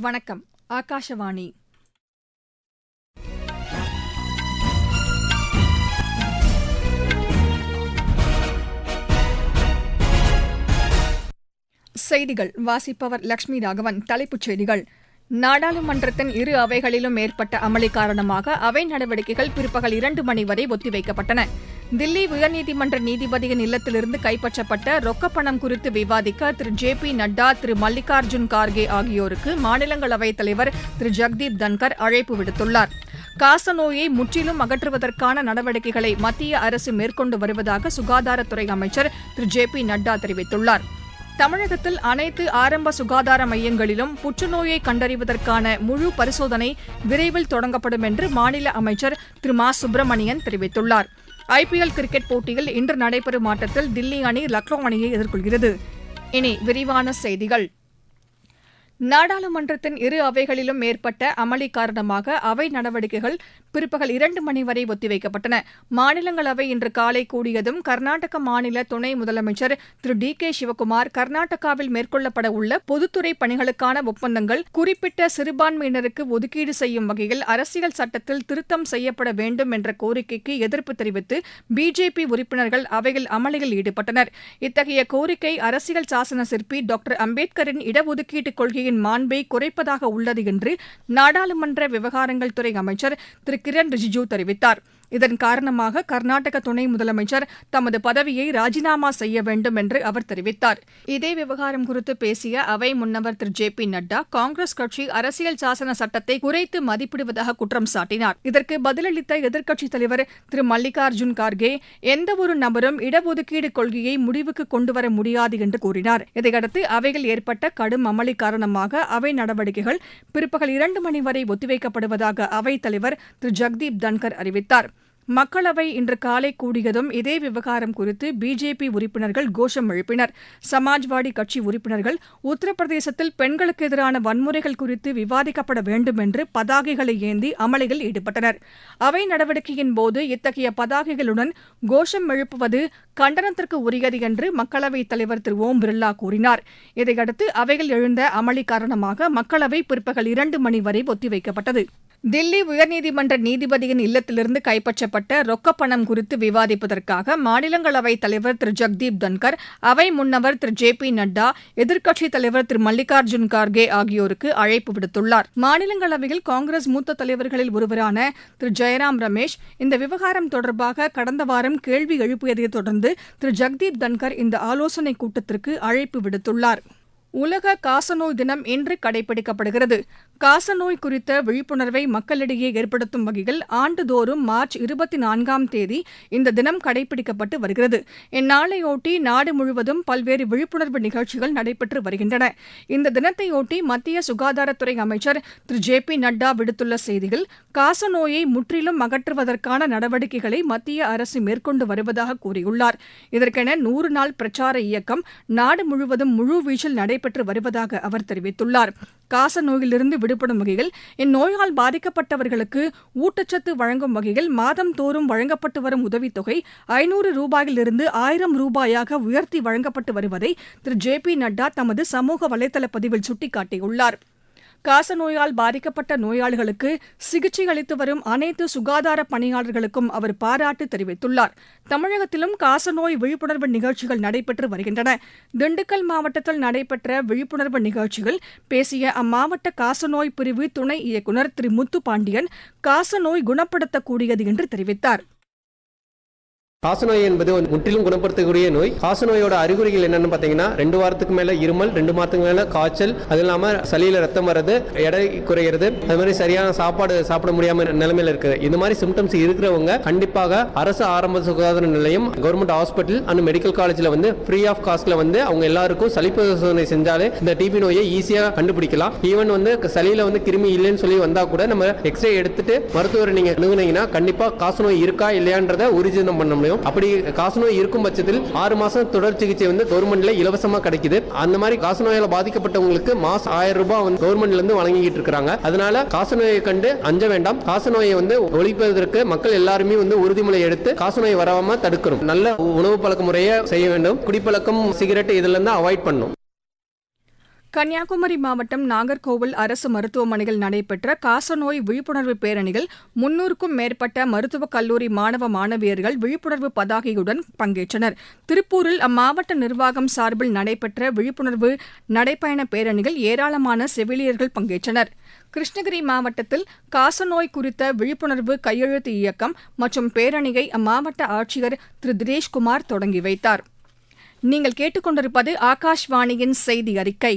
வணக்கம் ஆகாஷவாணி. செய்திகள். வாசிப்பவர் லட்சுமி ராகவன் தலைப்புச் செய்திகள். நாடாளுமன்றத்தின் இரு அவைகளிலும் ஏற்பட்ட அமளி காரணமாக அவை நடவடிக்கைகள் பிற்பகல் இரண்டு மணி வரை ஒத்திவைக்கப்பட்டன. தில்லி உயர்நீதிமன்ற நீதிபதியின் இல்லத்திலிருந்து கைப்பற்றப்பட்ட ரொக்கப்பணம் குறித்து விவாதிக்க திரு. ஜே. பி. நட்டா திரு. மல்லிகார்ஜுன் கார்கே ஆகியோருக்கு மாநிலங்களவைத் தலைவர் திரு. ஜெக்தீப் தன்கர் அழைப்பு விடுத்துள்ளார். காசநோயை முற்றிலும் அகற்றுவதற்கான நடவடிக்கைகளை மத்திய அரசு மேற்கொண்டு வருவதாக சுகாதாரத்துறை அமைச்சர் திரு. ஜே. பி. நட்டா தெரிவித்துள்ளார். தமிழகத்தில் அனைத்து ஆரம்ப சுகாதார மையங்களிலும் புற்றுநோயை கண்டறிவதற்கான முழு பரிசோதனை விரைவில் தொடங்கப்படும் என்று மாநில அமைச்சர் திரு. மா. சுப்பிரமணியன் தெரிவித்துள்ளார் ஐபிஎல் கிரிக்கெட் போட்டியில் இன்று நடைபெறும் ஆட்டத்தில் தில்லி அணி லக்னோ அணியை எதிர்கொள்கிறது. இனி விரிவான செய்திகள். நாடாளுமன்றத்தின் இரு அவைகளிலும் ஏற்பட்ட அமளி காரணமாக அவை நடவடிக்கைகள் பிற்பகல் இரண்டு மணி வரை ஒத்திவைக்கப்பட்டன. மாநிலங்களவை இன்று காலை கூடியதும் கர்நாடக மாநில துணை முதலமைச்சர் திரு டி கே சிவக்குமார் கர்நாடகாவில் மேற்கொள்ளப்பட உள்ள பொதுத்துறை பணிகளுக்கான ஒப்பந்தங்கள் குறிப்பிட்ட சிறுபான்மையினருக்கு ஒதுக்கீடு செய்யும் வகையில் அரசியல் சட்டத்தில் திருத்தம் செய்யப்பட வேண்டும் என்ற கோரிக்கைக்கு எதிர்ப்பு தெரிவித்து பிஜேபி உறுப்பினர்கள் அவையில் அமளியில் ஈடுபட்டனர். இத்தகைய கோரிக்கை அரசியல் சாசன சிற்பி டாக்டர் அம்பேத்கரின் இடஒதுக்கீட்டு கொள்கையை கொள்கையின் மாண்பை குறைப்பதாக உள்ளது என்று நாடாளுமன்ற விவகாரங்கள் துறை அமைச்சர் திரு கிரண் ரிஜிஜூ தெரிவித்தார். இதன் காரணமாக கர்நாடக துணை முதலமைச்சர் தமது பதவியை ராஜினாமா செய்ய வேண்டும் என்று அவர் தெரிவித்தார். இதே விவகாரம் குறித்து பேசிய அவை முன்னவர் திரு ஜே பி நட்டா காங்கிரஸ் கட்சி அரசியல் சாசன சட்டத்தை குறைத்து மதிப்பிடுவதாக குற்றம் சாட்டினார். இதற்கு பதிலளித்த எதிர்க்கட்சித் தலைவர் திரு மல்லிகார்ஜுன் கார்கே எந்தவொரு நபரும் இடஒதுக்கீடு கொள்கையை முடிவுக்கு கொண்டுவர முடியாது என்று கூறினார். இதையடுத்து அவையில் ஏற்பட்ட கடும் அமளி காரணமாக அவை நடவடிக்கைகள் பிற்பகல் இரண்டு மணி வரை ஒத்திவைக்கப்படுவதாக அவைத் தலைவர் திரு ஜெக்தீப் தன்கர் அறிவித்தார். மக்களவை இன்று காலை கூடியதும் இதே விவகாரம் குறித்து பிஜேபி உறுப்பினர்கள் கோஷம் எழுப்பினர். சமாஜ்வாடி கட்சி உறுப்பினர்கள் உத்தரப்பிரதேசத்தில் பெண்களுக்கு எதிரான வன்முறைகள் குறித்து விவாதிக்கப்பட வேண்டும் என்று பதாகைகளை ஏந்தி அமளியில் ஈடுபட்டனர். அவை நடவடிக்கையின் போது இத்தகைய பதாகைகளுடன் கோஷம் எழுப்புவது கண்டனத்திற்கு உரியது என்று மக்களவைத் தலைவர் திரு ஓம் பிர்லா கூறினார். இதையடுத்து அவையில் எழுந்த அமளி காரணமாக மக்களவை பிற்பகல் இரண்டு மணி வரை ஒத்திவைக்கப்பட்டது. தில்லி உயர்நீதிமன்ற நீதிபதியின் இல்லத்திலிருந்து கைப்பற்றப்பட்ட ரொக்கப்பணம் குறித்து விவாதிப்பதற்காக மாநிலங்களவைத் தலைவர் திரு. ஜெக்தீப் தன்கர் அவை முன்னவர் திரு. ஜே. பி. நட்டா எதிர்க்கட்சித் தலைவர் திரு. மல்லிகார்ஜுன் கார்கே ஆகியோருக்கு அழைப்பு விடுத்துள்ளார். மாநிலங்களவையில் காங்கிரஸ் மூத்த தலைவர்களில் ஒருவரான திரு. ஜெயராம் ரமேஷ் இந்த விவகாரம் தொடர்பாக கடந்த வாரம் கேள்வி எழுப்பியதைத் தொடர்ந்து திரு. ஜெக்தீப் தன்கர் இந்த ஆலோசனைக் கூட்டத்திற்கு அழைப்பு விடுத்துள்ளார். உலக காசநோய் தினம் இன்று கடைபிடிக்கப்படுகிறது. காசநோய் குறித்த விழிப்புணர்வை மக்களிடையே ஏற்படுத்தும் வகையில் ஆண்டுதோறும் மார்ச் இருபத்தி நான்காம் தேதி இந்த தினம் கடைபிடிக்கப்பட்டு வருகிறது. இந்நாளையொட்டி நாடு முழுவதும் பல்வேறு விழிப்புணர்வு நிகழ்ச்சிகள் நடைபெற்று வருகின்றன. இந்த தினத்தையொட்டி மத்திய சுகாதாரத்துறை அமைச்சர் திரு. ஜே. பி. நட்டா விடுத்துள்ள செய்தியில் காசநோயை முற்றிலும் அகற்றுவதற்கான நடவடிக்கைகளை மத்திய அரசு மேற்கொண்டு வருவதாக கூறியுள்ளார். இதற்கென நூறு நாள் பிரச்சார இயக்கம் நாடு முழுவதும் முழுவீச்சில் நடைபெற்று வருவதாக அவர் தெரிவித்துள்ளார். காச நோயிலிருந்து விடுபடும் வகையில் இந்நோயால் பாதிக்கப்பட்டவர்களுக்கு ஊட்டச்சத்து வழங்கும் வகையில் மாதம் தோறும் வழங்கப்பட்டு வரும் உதவித்தொகை ஐநூறு ரூபாயிலிருந்து ஆயிரம் ரூபாயாக உயர்த்தி வழங்கப்பட்டு வருவதை திரு ஜே பி நட்டா தமது சமூக வலைதள பதிவில் சுட்டிக்காட்டியுள்ளாா் காசநோயால் பாதிக்கப்பட்ட நோயாளிகளுக்கு சிகிச்சை அளித்து வரும் அனைத்து சுகாதார பணியாளர்களுக்கும் அவர் பாராட்டு தெரிவித்துள்ளார். தமிழகத்திலும் காசநோய் விழிப்புணர்வு நிகழ்ச்சிகள் நடைபெற்று வருகின்றன. திண்டுக்கல் மாவட்டத்தில் நடைபெற்ற விழிப்புணர்வு நிகழ்ச்சியில் பேசிய அம்மாவட்ட காசநோய் பிரிவு துணை இயக்குநர் திரு முத்து பாண்டியன் காசநோய் குணப்படுத்தக்கூடியது என்று தெரிவித்தார். காசநோய் என்பது முற்றிலும் குணப்படுத்தக்கூடிய நோய். காசநோயோட அறிகுறிகள் என்னன்னு பார்த்தீங்கன்னா ரெண்டு வாரத்துக்கு மேல இருமல் ரெண்டு மாதத்துக்கு மேல காய்ச்சல் அது இல்லாம சளியில ரத்தம் வர்றது எடை குறையிறது அது மாதிரி சரியான சாப்பாடு சாப்பிட முடியாம நிலைமையில இருக்குது. இந்த மாதிரி சிம்டம்ஸ் இருக்கிறவங்க கண்டிப்பாக அரசு ஆரம்ப சுகாதார நிலையம் கவர்மெண்ட் ஹாஸ்பிட்டல் அண்ட் மெடிக்கல் காலேஜ்ல வந்து ஃப்ரீ ஆஃப் காஸ்ட்ல வந்து அவங்க எல்லாருக்கும் சளி பரிசோதனை செஞ்சாலே இந்த டிபி நோயை ஈஸியாக கண்டுபிடிக்கலாம். ஈவன் வந்து சளியில வந்து கிருமி இல்லைன்னு சொல்லி வந்தா கூட நம்ம எக்ஸ்ரே எடுத்துட்டு மருத்துவரை நீங்க அணுகுனீங்கன்னா கண்டிப்பா காசநோய் இருக்கா இல்லையான்றத ஊர்ஜிதம் பண்ண முடியும் அப்படி காசநோய் இருக்கும் பட்சத்தில் ஆறு மாசம் தொடர் சிகிச்சை வந்து கவர்மெண்ட்ல இலவசமா கிடைக்குது. அந்த மாதிரி காசநோயால பாதிக்கப்பட்டவங்களுக்கு மாசம் ஆயிரம் ரூபாய் வந்து கவர்மெண்ட்ல இருந்து வழங்கிட்டு இருக்காங்க. அதனால காசநோயை கண்டு அஞ்ச வேண்டாம். காசநோயை வந்து ஒழிப்பதற்கு மக்கள் எல்லாருமே வந்து உறுதிமொழி எடுத்து காசநோய் வராம தடுக்கணும். நல்ல உணவு பழக்க முறையை செய்ய வேண்டும். குடிப்பழக்கம் சிகரெட் இதுல இருந்து அவாய்ட் பண்ணும் கன்னியாகுமரி மாவட்டம் நாகர்கோவில் அரசு மருத்துவமனையில் நடைபெற்ற காசநோய் விழிப்புணர்வு பேரணியில் முன்னூறுக்கும் மேற்பட்ட மருத்துவக் கல்லூரி மாணவ மாணவியர்கள் விழிப்புணர்வு பதாகையுடன் பங்கேற்றனர். திருப்பூரில் அம்மாவட்ட நிர்வாகம் சார்பில் நடைபெற்ற விழிப்புணர்வு நடைப்பயண பேரணியில் ஏராளமான செவிலியர்கள் பங்கேற்றனர். கிருஷ்ணகிரி மாவட்டத்தில் காசநோய் குறித்த விழிப்புணர்வு கையெழுத்து இயக்கம் மற்றும் பேரணியை அம்மாவட்ட ஆட்சியர் திரு தினேஷ்குமார் தொடங்கி வைத்தார். நீங்கள் கேட்டுக்கொண்டிருப்பது ஆகாஷ்வாணியின் செய்தி அறிக்கை.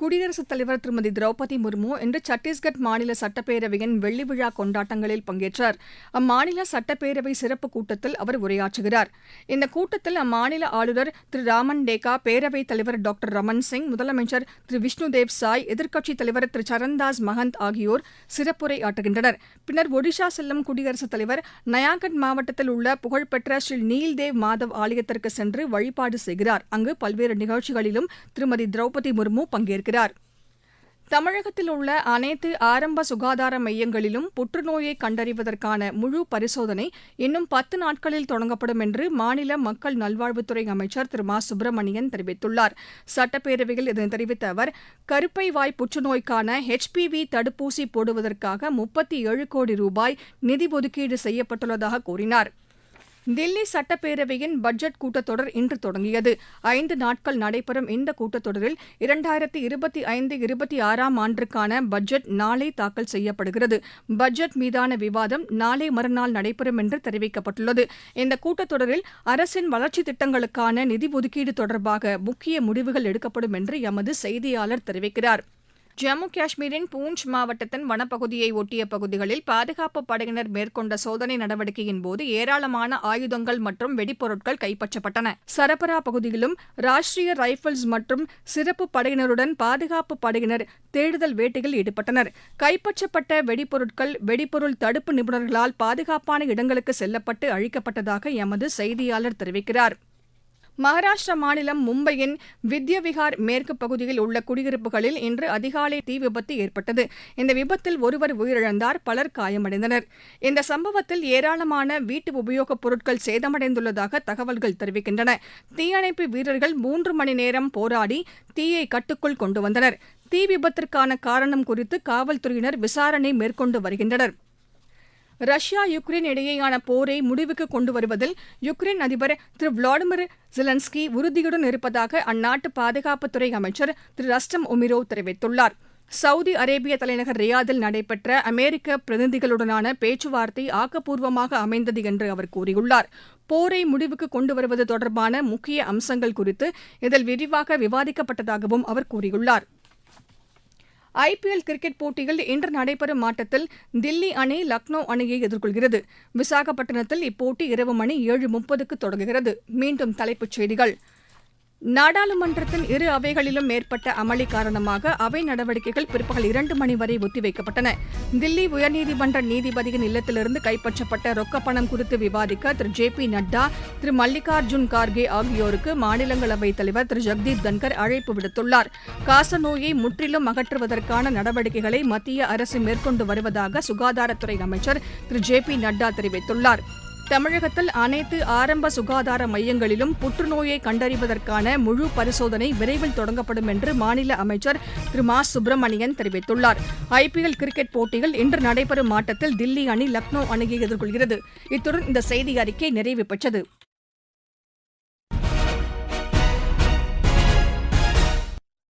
குடியரசுத் தலைவர் திருமதி திரௌபதி முர்மு இன்று சத்தீஸ்கட் மாநில சட்டப்பேரவையின் வெள்ளி விழா கொண்டாட்டங்களில் பங்கேற்றார். அம்மாநில சட்டப்பேரவை சிறப்பு கூட்டத்தில் அவர் உரையாற்றுகிறார். இந்த கூட்டத்தில் அம்மாநில ஆளுநர் திரு ராமன் டேகா பேரவைத் தலைவர் டாக்டர் ரமன் சிங் முதலமைச்சர் திரு விஷ்ணுதேவ் சாய் எதிர்க்கட்சித் தலைவர் திரு சரண்தாஸ் மகந்த் ஆகியோர் சிறப்புரை ஆற்றுகின்றனர் பின்னர் ஒடிஷா செல்லும் குடியரசுத் தலைவர் நயாகட் மாவட்டத்தில் உள்ள புகழ்பெற்ற ஸ்ரீ நீல்தேவ் மாதவ் ஆலயத்திற்கு சென்று வழிபாடு செய்கிறார். அங்கு பல்வேறு நிகழ்ச்சிகளிலும் திருமதி திரௌபதி முர்மு பங்கேற்கிறார். தமிழகத்தில் உள்ள அனைத்து ஆரம்ப சுகாதார மையங்களிலும் புற்றுநோயை கண்டறிவதற்கான முழு பரிசோதனை இன்னும் பத்து நாட்களில் தொடங்கப்படும் என்று மாநில மக்கள் நல்வாழ்வுத்துறை அமைச்சர் திரு மா. சுப்பிரமணியன் தெரிவித்துள்ளார். சட்டப்பேரவையில் இதனை தெரிவித்த அவர் கருப்பை வாய் புற்றுநோய்க்கான ஹெச்பிவி தடுப்பூசி போடுவதற்காக முப்பத்தி ஏழு கோடி ரூபாய் நிதி ஒதுக்கீடு செய்யப்பட்டுள்ளதாக கூறினார். தில்லி சட்டப்பேரவையின் பட்ஜெட் கூட்டத்தொடர் இன்று தொடங்கியது. ஐந்து நாட்கள் நடைபெறும் இந்த கூட்டத்தொடரில் இரண்டாயிரத்தி இருபத்தி ஐந்து இருபத்தி ஆறாம் ஆண்டுக்கான பட்ஜெட் நாளை தாக்கல் செய்யப்படுகிறது. பட்ஜெட் மீதான விவாதம் நாளை மறுநாள் நடைபெறும் என்று தெரிவிக்கப்பட்டுள்ளது. இந்த கூட்டத்தொடரில் அரசின் வளர்ச்சித் திட்டங்களுக்கான நிதி ஒதுக்கீடு தொடர்பாக முக்கிய முடிவுகள் எடுக்கப்படும் என்று எமது செய்தியாளர் தெரிவிக்கிறார். ஜம்மு காஷ்மீரின் பூஞ்ச் மாவட்டத்தின் வனப்பகுதியை ஒட்டிய பகுதிகளில் பாதுகாப்பு படையினர் மேற்கொண்ட சோதனை நடவடிக்கையின் போது ஏராளமான ஆயுதங்கள் மற்றும் வெடிப்பொருட்கள் கைப்பற்றப்பட்டன. சரபரா பகுதியிலும் ராஷ்டிரிய ரைபிள்ஸ் மற்றும் சிறப்பு படையினருடன் பாதுகாப்பு படையினர் தேடுதல் வேட்டையில் ஈடுபட்டனர். கைப்பற்றப்பட்ட வெடிப்பொருட்கள் வெடிப்பொருள் தடுப்பு நிபுணர்களால் பாதுகாப்பான இடங்களுக்கு செல்லப்பட்டு அழிக்கப்பட்டதாக எமது செய்தியாளர் தெரிவிக்கிறார். மகாராஷ்டிரா மாநிலம் மும்பையின் வித்யவிகார் மேற்கு பகுதியில் உள்ள குடியிருப்புகளில் இன்று அதிகாலை தீ விபத்து ஏற்பட்டது. இந்த விபத்தில் ஒருவர் உயிரிழந்தார் பலர் காயமடைந்தனர். இந்த சம்பவத்தில் ஏராளமான வீட்டு உபயோகப் பொருட்கள் சேதமடைந்துள்ளதாக தகவல்கள் தெரிவிக்கின்றன. தீயணைப்பு வீரர்கள் மூன்று மணி நேரம் போராடி தீயை கட்டுக்குள் கொண்டு வந்தனர். தீ விபத்திற்கான காரணம் குறித்து காவல்துறையினர் விசாரணை மேற்கொண்டு வருகின்றனர். ரஷ்யா யுக்ரைன் இடையேயான போரை முடிவுக்கு கொண்டு வருவதில் யுக்ரைன் அதிபர் திரு விளாடிமிர் ஜெலன்ஸ்கி உறுதியுடன் இருப்பதாக அந்நாட்டு பாதுகாப்புத்துறை அமைச்சர் திரு ரஸ்டம் உமிரோ தெரிவித்துள்ளார். சவுதி அரேபிய தலைநகர் ரியாதில் நடைபெற்ற அமெரிக்க பிரதிநிதிகளுடனான பேச்சுவார்த்தை ஆக்கப்பூர்வமாக அமைந்தது என்று அவர் கூறியுள்ளார். போரை முடிவுக்கு கொண்டு வருவது தொடர்பான முக்கிய அம்சங்கள் குறித்து இதில் விரிவாக விவாதிக்கப்பட்டதாகவும் அவர் கூறியுள்ளார் ஐபிஎல் கிரிக்கெட் போட்டியில் இன்று நடைபெறும் ஆட்டத்தில் தில்லி அணி லக்னோ அணியை எதிர்கொள்கிறது. விசாகப்பட்டினத்தில் இப்போட்டி இரவு மணி ஏழு முப்பதுக்கு தொடங்குகிறது. மீண்டும் தலைப்புச் செய்திகள். நாடாளுமன்றத்தின் இரு அவைகளிலும் ஏற்பட்ட அமளி காரணமாக அவை நடவடிக்கைகள் பிற்பகல் இரண்டு மணி வரை ஒத்திவைக்கப்பட்டன. தில்லி உயர்நீதிமன்ற நீதிபதியின் இல்லத்திலிருந்து கைப்பற்றப்பட்ட ரொக்க பணம் குறித்து விவாதிக்க திரு ஜே பி நட்டா திரு மல்லிகார்ஜுன் கார்கே ஆகியோருக்கு மாநிலங்களவைத் தலைவர் திரு ஜெக்தீப் தன்கர் அழைப்பு விடுத்துள்ளார். காசநோயை முற்றிலும் அகற்றுவதற்கான நடவடிக்கைகளை மத்திய அரசு மேற்கொண்டு வருவதாக சுகாதாரத்துறை அமைச்சர் திரு ஜே பி நட்டா தெரிவித்துள்ளார். தமிழகத்தில் அனைத்து ஆரம்ப சுகாதார மையங்களிலும் புற்றுநோயை கண்டறிவதற்கான முழு பரிசோதனை விரைவில் தொடங்கப்படும் என்று மாநில அமைச்சர் திரு மா. சுப்பிரமணியன் தெரிவித்துள்ளார். ஐபிஎல் கிரிக்கெட் போட்டியில் இன்று நடைபெறும் ஆட்டத்தில் தில்லி அணி லக்னோ அணியை எதிர்கொள்கிறது. இத்துடன் இந்த செய்தி அறிக்கை நிறைவு பெற்றது.